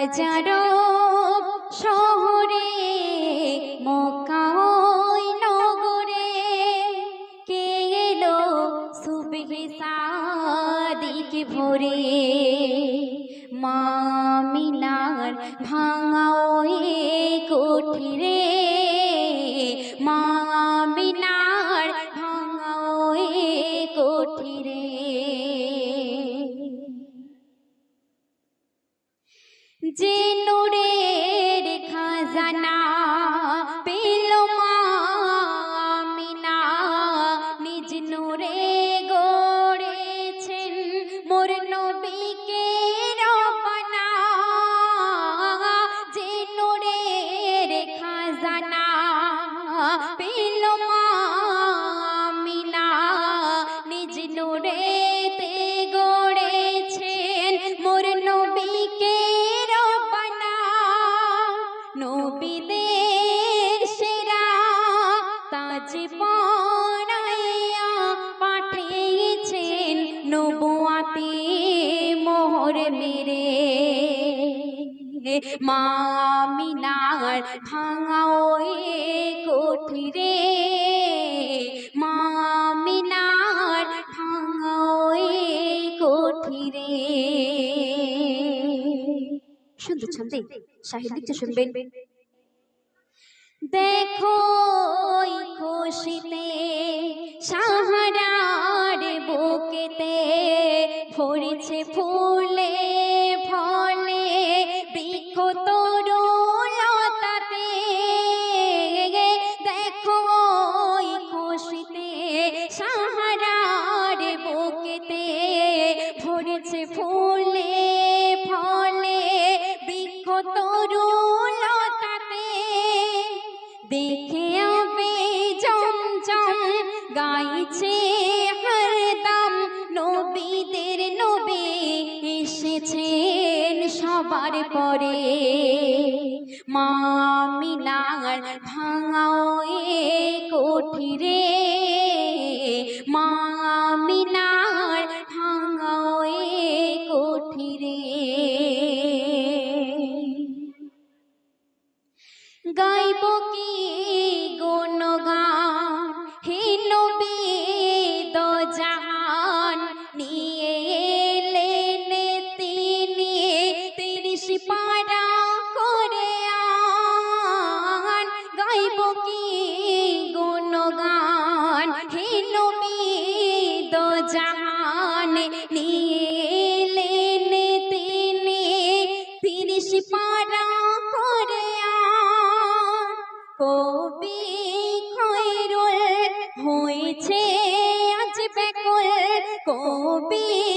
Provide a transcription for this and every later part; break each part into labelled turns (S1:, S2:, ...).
S1: হাজারো শহরে, মক্কা ওই নগরে। কে এলো সুবহে সাদিক ভোরে? মামিনার ভাঙা ওই কুঠিরে। মামিনার ভাঙা ওই কুঠিরে। যে মামিনার ভাঙা ওই কুঠিরে। মামিনার ভাঙা ওই কুঠিরে। শুনতে ছন্দে শুনবেন। দেখো গাইছে হরদম নবীদের নবী এসেছেন সবার পরে। মামিনার ভাঙা ওই কুঠিরে। মামিনার ভাঙা ওই কুঠিরে। গাইব কি জাহান নিলেন তিনি তিরিশ পারা করে কবি খৈরুল হয়েছে আজ ব্যাকুল কবি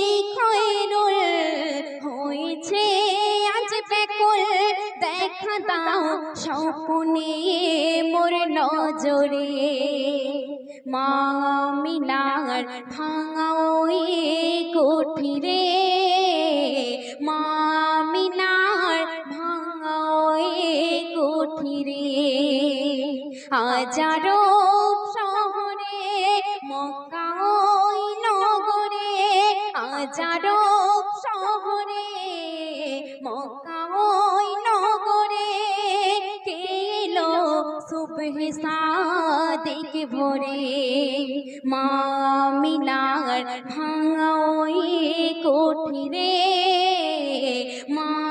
S1: দাও স্বপ্নে মোর নজরে। মামিনার ভাঙা ওই কুঠিরে। মামিনার ভাঙা ওই কুঠিরে। হাজারো শহরে, মক্কা ওই নগরে। হাজারো শহরে সুবহে সাদিক ভোরে মামিনার ভাঙা ওই কুঠিরে মামিনার